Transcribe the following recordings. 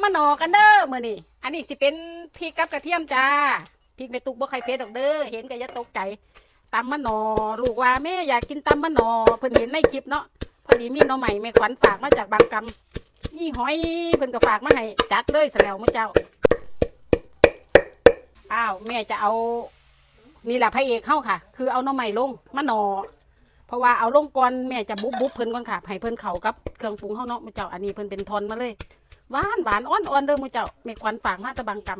ำมะนอกันเด้อมื้อนี้อันนี้สิเป็นพริกกับกระเทียมจ้าพริกในตุกบ่ใครเผ็ดดอกเด้อเห็นก็อย่าตกใจตำมะนอลูกว่าแม่อยากกินตำมะนอเพิ่นเห็นในคลิปเนาะพอดีมีน้องใหม่แม่ขวัญฝากมาจากบางกำมีหอยเพิ่นก็ฝากมาให้จัดเลยซะแล้วมื้อเจ้าอ้าวแม่จะเอานี่แหละพระเอกเข้าค่ะ คือเอาน้องใหม่ลงมะนอเพราะว่าเอาลงก่อนแม่จะบุบบุบเพิ่นก่อนค่ะให้เพิ่นเข้ากับเครื่องปรุงเฮาเนาะมื้อเจ้าอันนี้เพิ่นเป็นทอนมาเลย หวานหวานอ่อนอ่อนเด้อมือเจ้าแม่ควันฝากมาตะบางก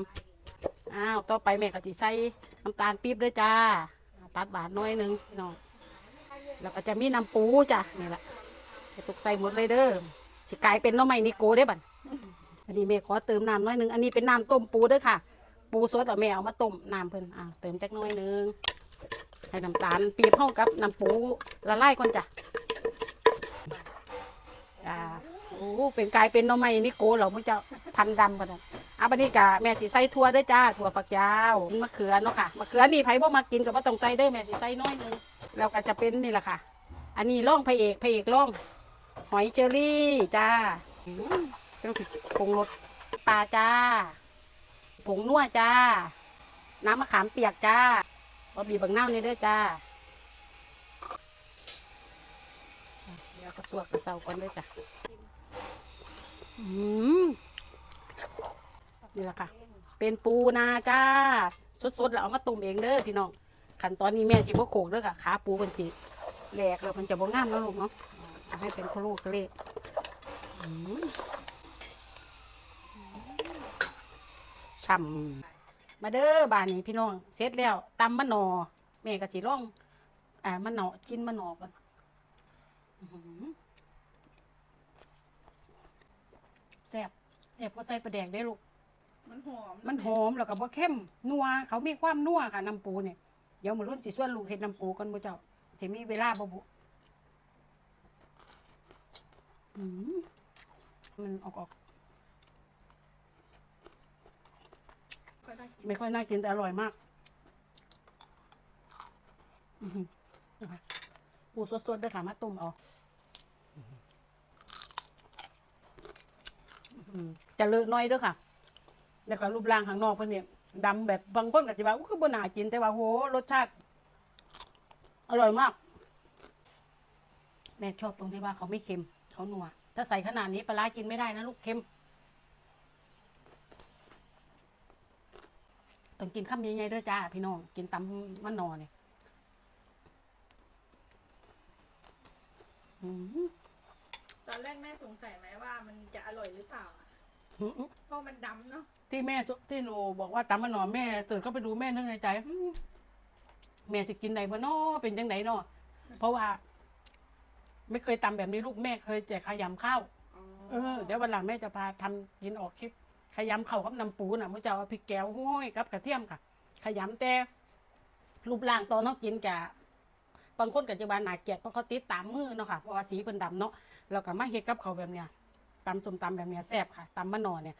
ำอ้าวต่อไปแม่ก็สิใส่น้ำตาลปี๊บด้วยจ้า ตัดหวานน้อยหนึงพี่น้องแล้วก็จะมีน้ำปูจ้ะนี่แหละจะตกใส่หมดเลยเด้อสิกลายเป็นน้องใหม่นิโก้ได้บัดอันนี้แม่ขอเติมน้ำน้อยหนึงอันนี้เป็นน้ำต้มปูเด้อค่ะ ปูสดเอาแม่เอามาต้มน้ำเพิ่นอ่าเติมจักน้อยหนึงให้น้ำตาลปี๊บเข้ากับน้ำปูละลายก่อนจ้ะ อ้เป็นกลายเป็นน้องใหม่นิโกเหรอมึงจะพันดำกันนะอะบันนี้กะแม่สิใส่ถั่วด้วยจ้าถั่วฝักยาวมะเขือเนาะค่ะมะเขือนี่ไผ่บ่มากินก็บ่ต้องใส่เด้อแม่สิใส่น้อยหนึงแล้วก็จะเป็นนี่แหละค่ะ อันนี้ร่องพระเอกพระเอกร่อง หอยเชอรี่จ้าอืมต้องผิดปรุงรสปลาจ้าผงนัวจ้า น้ำมะขามเปียกจ้าบะบีบางเน่าวนี่เด้อจ้าเดี๋ยวก็สวกกระเซาก่อนด้วยจ้ะ นี่แหละค่ะ เป็นปูนาจ้า สดๆ แล้วเอามาตุ้มเองเด้อพี่น้องขั้นตอนนี้แม่สิบ่โขกเด้อค่ะ ขาปูมันสิแหลกแล้วมันจะบ่งามแล้วลูกเนาะให้เป็นโคโลกะเละช่ำมาเด้อบ้านนี้พี่น้อง เสร็จแล้วตำมะนอแม่ก็สิร่อง อ่ามะนอกินมะนอก่อนอื้อหือ แซ่บแซ่บก็ใส่ปลาแดกได้ลูก มันหอมมันหอมแล้วก็บ่เข้มนัวเขามีความนัวค่ะน้ำปูเนี่ยเดี๋ยวมารุ่นสิส่วนลูกเฮ็ดน้ำปูกันบ่เจ้าสิมีเวลาบ่บุอืมมันออกออกค่อยได้กินไม่ค่อยน่ากินแต่อร่อยมากอื้อหือนะคะปูสดๆเด้อค่ะมาต้มเอา อหือจะเลอะน้อยเด้อค่ะ แล้วก็รูปร่างข้างนอกเพิ่นเนี่ยดำแบบบางคนก็จะว่าอู้คือบ่น่ากินแต่ว่าโหรสชาติ อร่อยมาก แม่ชอบตรงที่ว่าเขาไม่เค็ม เขานัว ถ้าใส่ขนาดนี้ปลาร้ากินไม่ได้นะลูกเค็ม ต้องกินคำใหญ่ๆเด้อจ้า พี่น้อง กินตำมันนอเนี่ยอืม ตอนแรกแม่สงสัยไหมว่ามันจะอร่อย หรือเปล่าอะอืมเพราะมันดำเนาะที่แม่สุที่หนูบอกว่าตำมันนอแม่ตื่นเข้าไปดูแม่นึกในใจอืมแม่จะกินไหนบ่นอเป็นจังไหนนอเพราะว่า ไม่เคยตำแบบนี้ลูกแม่เคยแต่ขยำข้าวอ๋อเออเดี๋ยววันหลังแม่จะพาทำกินออกคลิป ขยำข้าวกับน้ำปูน่ะมันจะเอาพริกแก้วห้อยกับกระเทียมค่ะ ขยำแต่รูปร่างตอนเขากินจะบางคนก็จะบาหนาเกลียดเพราะเขาติดตามมือเนาะค่ะเพราะว่าสีเป็นดำเนาะแล้วก็มาเฮ็ดกับเขาวแบบเนี้ยตำส้มตำแบบเนี้ยแซ่บค่ะตำมะนอเนี่ย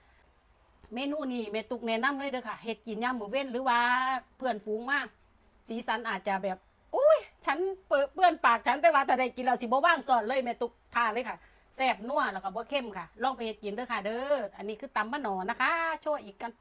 เมนูนี้เมตุกแนะนำเลยเด้อค่ะเฮ็ดกินยามมื้อเว้นหรือว่าเพื่อนฟูงมากสีสันอาจจะแบบอุ้ยฉันเปื้อนเปื้อนปากฉันแต่ว่าแต่ได้กินแล้วสิบ่ว่างสอนเลยเมตุกทานเลยค่ะแซ่บนัวแล้วก็บ่เข้มค่ะ ลองไปเฮ็ดกินเด้อค่ะ เด้ออันนี้คือตำมะนอนะคะ โชว์อีกกัน